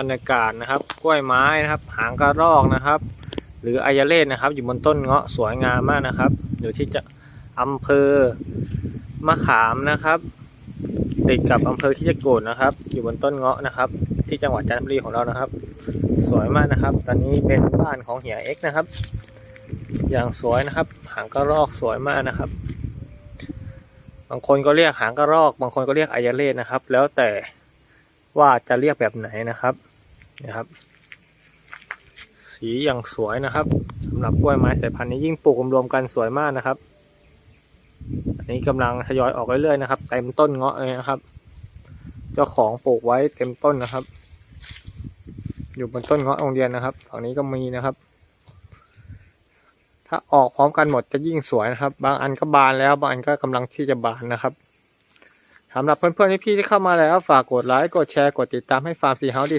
บรรยากาศนะครับ กล้วยไม้นะครับ หางกระรอกนะครับ หรืออายาเลศนะครับ อยู่บนต้นเงาะสวยงามมากนะครับ อยู่ที่จะอำเภอมะขามนะครับ ติดกับอำเภอที่จะโกดนะครับ อยู่บนต้นเงาะนะครับ ที่จังหวัดจันทบุรีของเรานะครับ สวยมากนะครับ ตอนนี้เป็นบ้านของเหียเอ็กนะครับ อย่างสวยนะครับ หางกระรอกสวยมากนะครับ บางคนก็เรียกหางกระรอก บางคนก็เรียกอายาเลศนะครับ แล้วแต่ ว่าจะเรียกแบบไหนนะครับนะครับ สีอย่างสวยนะครับสำหรับกล้วยไม้สายพันธุ์นี้ยิ่งปลูกรวมๆกันสวยมากนะครับ อันนี้กำลังทยอยออกเรื่อยๆนะครับเต็มต้นเงาะเลยนะครับ เจ้าของปลูกไว้เต็มต้นนะครับ อยู่บนต้นเงาะโรงเรียนนะครับฝั่งนี้ก็มีนะครับ ถ้าออกพร้อมกันหมดจะยิ่งสวยนะครับ บางอันก็บานแล้วบางอันก็กำลังที่จะบานนะครับ สำหรับเพื่อนๆที่พี่ที่เข้ามาแล้วฝากกดไลค์กดแชร์กดติดตามให้ฟาร์มซีเฮาส์ดี